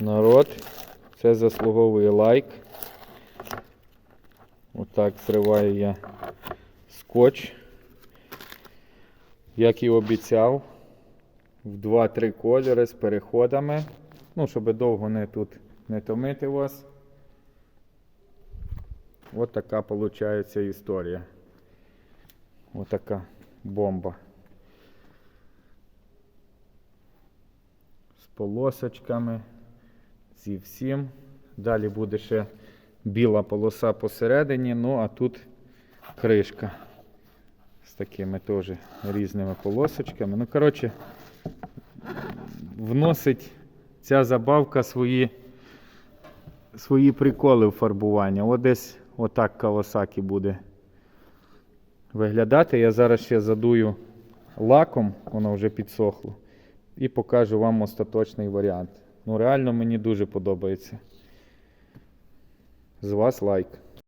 Народ, це заслуговує лайк. Отак зриваю я скотч. Як і обіцяв, в 2-3 кольори з переходами. Ну, щоб довго не тут не томити вас. От така виходить історія. Ось така бомба. З полосочками. Зі всім. Далі буде ще біла полоса посередині, ну а тут кришка з такими теж різними полосочками. Ну, коротше, вносить ця забавка свої, свої приколи в фарбування. От десь отак Кавасакі буде виглядати. Я зараз ще задую лаком, воно вже підсохло, і покажу вам остаточний варіант. Ну, реально мені дуже подобається. З вас лайк.